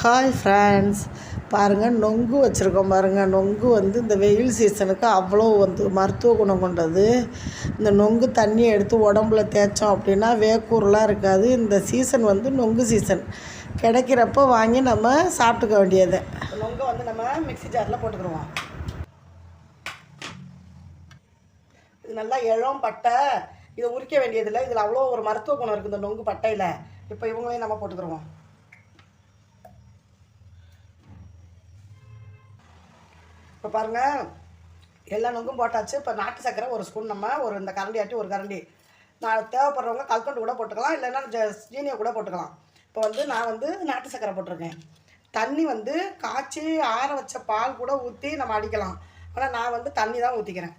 Hi friends பாருங்கள் நொங்கு வச்சுருக்கோம் பாருங்கள் நொங்கு வந்து இந்த வெயில் சீசனுக்கு அவ்வளோ வந்து மருத்துவ குணம் கொண்டது. இந்த நொங்கு தண்ணியை எடுத்து உடம்புல தேய்ச்சோம் அப்படின்னா வேக்கூர்லாம் இருக்காது. இந்த சீசன் வந்து நொங்கு சீசன் கிடைக்கிறப்ப வாங்கி நம்ம சாப்பிட்டுக்க வேண்டியது. நொங்கை வந்து நம்ம மிக்ஸி ஜாரில் போட்டுக்கிடுவோம். இது நல்லா இளம் பட்டை. இதை உரிக்க வேண்டியதில்லை. இதில் அவ்வளோ ஒரு மருத்துவ குணம் இருக்குது இந்த நொங்கு பட்டையில். இப்போ இவங்களையும் நம்ம போட்டுக்கிடுவோம். இப்போ பாருங்கள் எல்லா நொங்கும் போட்டாச்சு. இப்போ நாட்டு சக்கரை ஒரு ஸ்பூன் நம்ம ஒரு இந்த கரண்டி ஆட்டி ஒரு கரண்டி. நான் தேவைப்படுறவங்க கல்கண்டு கூட போட்டுக்கலாம் இல்லைன்னா ஜீனியை கூட போட்டுக்கலாம். இப்போ வந்து நான் வந்து நாட்டு சக்கரை போட்டிருக்கேன். தண்ணி வந்து காய்ச்சி ஆற வச்ச பால் கூட ஊற்றி நம்ம அடிக்கலாம். ஆனால் நான் வந்து தண்ணி தான் ஊற்றிக்கிறேன்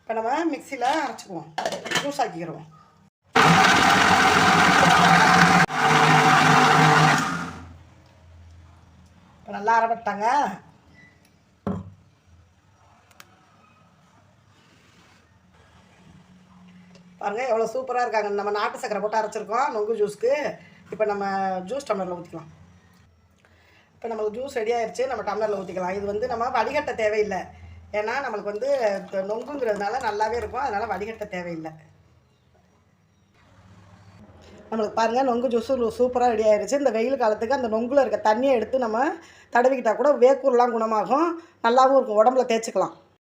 இப்போ நம்ம மிக்சியில் அரைச்சிக்குவோம். ஜூஸ் ஆக்கிக்கிறோம். இப்போ நல்லா அரைப்பட்டாங்க. பாருங்க எவ்வளோ சூப்பராக இருக்காங்க. நம்ம நாட்டு சக்கரை போட்டு அரைச்சிருக்கோம் நொங்கு ஜூஸ்க்கு இப்போ நம்ம ஜூஸ் டம்ளரில் ஊற்றிக்கலாம் இப்போ நம்மளுக்கு ஜூஸ் ரெடி ஆயிடுச்சு நம்ம டம்ளரில் ஊற்றிக்கலாம் இது வந்து நம்ம வடிகட்ட தேவையில்லை. ஏன்னா நம்மளுக்கு வந்து நொங்குங்கிறதுனால நல்லாவே இருக்கும். அதனால் வடிகட்ட தேவையில்லை. நம்மளுக்கு பாருங்கள் நொங்கு ஜூஸு சூப்பராக ரெடி ஆயிருச்சு. இந்த வெயில் காலத்துக்கு அந்த நொங்கில் இருக்க தண்ணியை எடுத்து நம்ம தடவிக்கிட்டால் கூட வேக்கூர்லாம் குணமாகும். நல்லாவும் இருக்கும். உடம்புல தேய்ச்சிக்கலாம்.